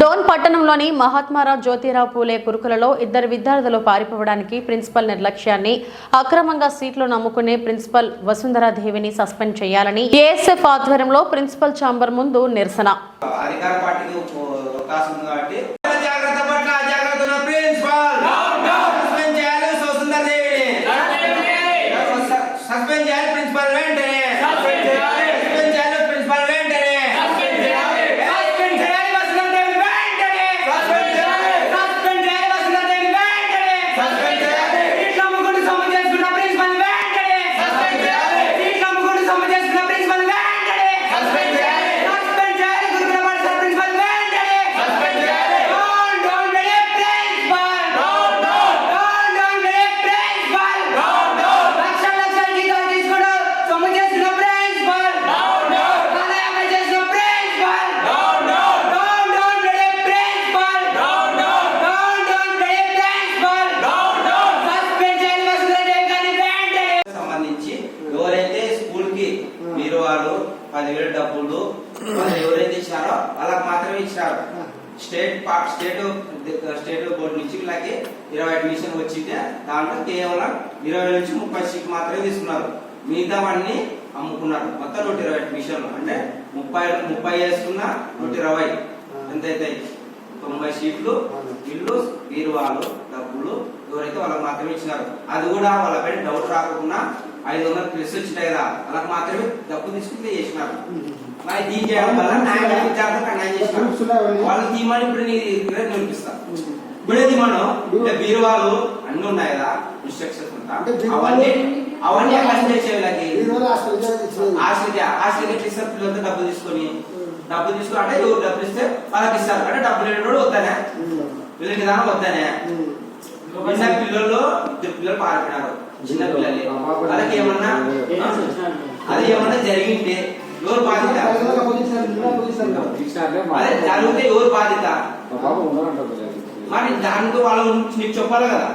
డోన్ పట్టణంలోని మహాత్మారావు జ్యోతిరావు పూలే కురుకులలో ఇద్దరు విద్యార్థులు పారిపోవడానికి ప్రిన్సిపల్ నిర్లక్ష్యాన్ని అక్రమంగా సీట్లు నమ్ముకునే ప్రిన్సిపల్ వసుంధరాదేవిని సస్పెండ్ చేయాలని ఏఎస్ఎఫ్ ఆధ్వర్యంలో ప్రిన్సిపల్ ఛాంబర్ ముందు నిరసన. పదివేలు డబ్బులు వాళ్ళు ఎవరైతే ఇచ్చినారో వాళ్ళకి మాత్రమే ఇచ్చినారు. స్టేట్ స్టేట్ స్టేట్ బోర్డు నుంచి వీళ్ళకి ఇరవై అడ్మిషన్ వచ్చింటే దాంట్లో కేవలం ఇరవై నుంచి ముప్పై సీట్లు మాత్రమే తీసుకున్నారు. మిగతావన్నీ అమ్ముకున్నారు. మొత్తం నూట ఇరవై అడ్మిషన్లు. అంటే ముప్పై ముప్పై వేసుకున్న నూట ఇరవై. ఎంత అవుతాయి తొంభై సీట్లు ఇల్లు బీరువాలు డబ్బులు ఎవరైతే వాళ్ళకి మాత్రమే ఇచ్చినారు. అది కూడా వాళ్ళపై డౌట్ రాకుండా ఐదు వందలు ప్లస్ వచ్చినాయి కదా వాళ్ళకి మాత్రమే డబ్బు తీసుకుంటే చేసినారు. మరి దీని చేయడం వల్ల వాళ్ళు తీమని ఇప్పుడు నీ దగ్గర ఇప్పుడే అంటే బీరువాలు అన్ని ఉన్నాయి కదా ఇన్స్ట్రక్షన్స్ అవన్నీ అవన్నీ అక్కడ చేసేవాళ్ళకి ఆశ్రయ ఆశ్రయ ఇస్తారు పిల్లలతో డబ్బులు తీసుకొని డబ్బులు తీసుకుని అంటే డబ్బులు ఇస్తే వాళ్ళకి ఇస్తారు. అంటే డబ్బులు లేనివాడు వద్దనే. వీళ్ళకి దాని వద్దనే. చిన్న పిల్లలు ఇద్దరు పిల్లలు పారిపోయినారు చిన్న పిల్లలు. వాళ్ళకి ఏమన్నా? అది ఏమన్నా జరిగింటే ఎవరు బాధ్యత అదే జరిగితే ఎవరు బాధ్యత మరి దానికి వాళ్ళ గురించి నీకు చెప్పాలి కదా?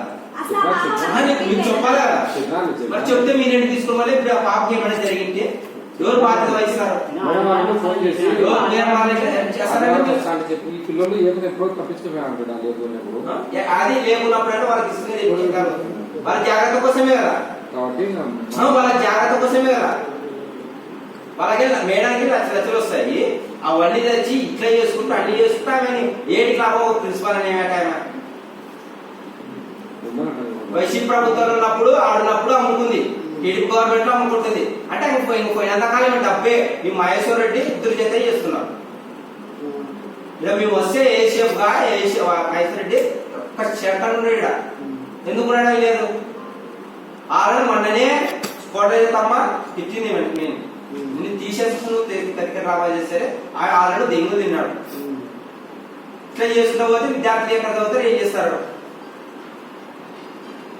నీకు నీకు చెప్పాలి కదా? మరి చెప్తే మీరేంటి తీసుకోవాలి ఇప్పుడు ఆ పాపకి ఏమైనా జరిగింటే ఎవరు బాధ్యత వహిస్తారు? ఈ పిల్లలు ఏదో ఎప్పుడో ఏ- అది లేకున్నప్పుడు వాళ్ళకి ఇస్తుంది వాళ్ళ జాగ్రత్త కోసమే కదా. కాబట్టి వాళ్ళ జాగ్రత్త కోసమే కదా. వాళ్ళకి మేడానికి లక్ష లక్షలు వస్తాయి. అవన్నీ తెచ్చి ఇట్లా చేసుకుంటూ అన్ని చేసుకుంటూ ఆమె ఏటి లాభం ప్రిన్సిపాల్ అనే ఆమె వైసీపీ ప్రభుత్వంలో ఉన్నప్పుడు ఆడున్నప్పుడు అమ్ముకుంది. టీడీపీ గవర్నమెంట్లో అమ్ముకుంటుంది? అంటే ఇంకో ఇంకో ఎంతకాలం డబ్బే ఈ మహేశ్వర్ రెడ్డి ఇద్దరు చేత చేస్తున్నారు. ఇక మేము వస్తే ఏసీఎఫ్గా ఏసీ మహేశ్వర్ రెడ్డి ఒక చెట్ట ఉన్నాడు. ఎందుకు ఉన్నాడో లేదు ఆల్రెడీ మొన్ననే కోట తమ్మ ఇచ్చింది నేను నేను తీసేసుకుని కరికర రావాలి చేస్తే ఆల్రెడీ దెంగు తిన్నాడు. ఇట్లా చేసుకున్న పోతే విద్యార్థులు ఎక్కడ ఏం చేస్తారు?